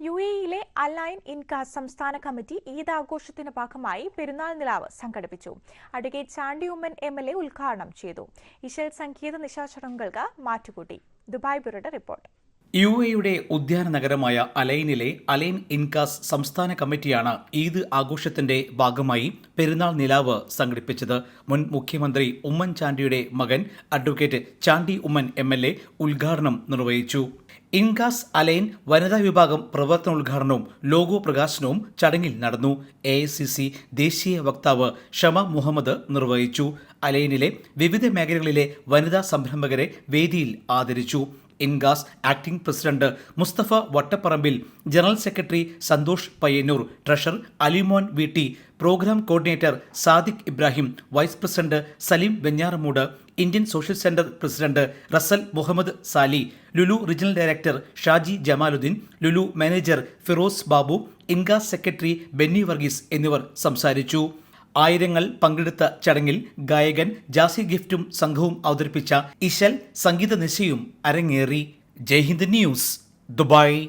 U എയിലെ align INCAS സംസ്ഥാന committee Eid ആഘോഷത്തിന്റെ ഭാഗമായി പെരുന്നാൾ നിലാവ് സംഘടിപ്പിച്ചു. Advocate Chandy Oommen M L A ഉദ്ഘാടനം ചെയ്തു. ഇശൽ സംഗീത നിശാചടങ്ങുകൾക്ക് മാറ്റുകൂട്ടി. ദുബായ് ബ്യൂറോയുടെ റിപ്പോർട്ട്. യു എയുടെ ഉദ്യാന നഗരമായ അലൈനിലെ അലൈൻ ഇൻകാസ് സംസ്ഥാന കമ്മിറ്റിയാണ് ഈദ് ആഘോഷത്തിന്റെ ഭാഗമായി പെരുന്നാൾ നിലാവ് സംഘടിപ്പിച്ചത്. മുൻ മുഖ്യമന്ത്രി ഉമ്മൻചാണ്ടിയുടെ മകൻ അഡ്വക്കേറ്റ് ചാണ്ടി ഉമ്മൻ എ ഉദ്ഘാടനം നിർവഹിച്ചു. ഇൻകാസ് അലൈൻ വനിതാ വിഭാഗം പ്രവർത്തനോദ്ഘാടനവും ലോഗോ പ്രകാശനവും ചടങ്ങിൽ നടന്നു. എ ദേശീയ വക്താവ് ഷമ മുഹമ്മദ് നിർവഹിച്ചു. അലൈനിലെ വിവിധ മേഖലകളിലെ വനിതാ സംരംഭകരെ വേദിയിൽ ആദരിച്ചു. ഇൻഗാസ് acting president Musthafa Vattapparambil general secretary Santhosh Payyanur treasurer Alimon V T programme coordinator Sadiq Ibrahim vice president Saleem Venjaramoodu Indian social centre president Russel Muhammad Sali Lulu regional director Shaji Jamaluddin Lulu manager Firoz Babu ഇൻഗാസ് secretary Benny Varghese എന്നിവർ സംസാരിച്ചു. ആയിരങ്ങൾ പങ്കെടുത്ത ചടങ്ങിൽ ഗായകൻ ജാസി ഗിഫ്റ്റും സംഘവും അവതരിപ്പിച്ച ഇശൽ സംഗീത നിശയും അരങ്ങേറി Jaihind news Dubai.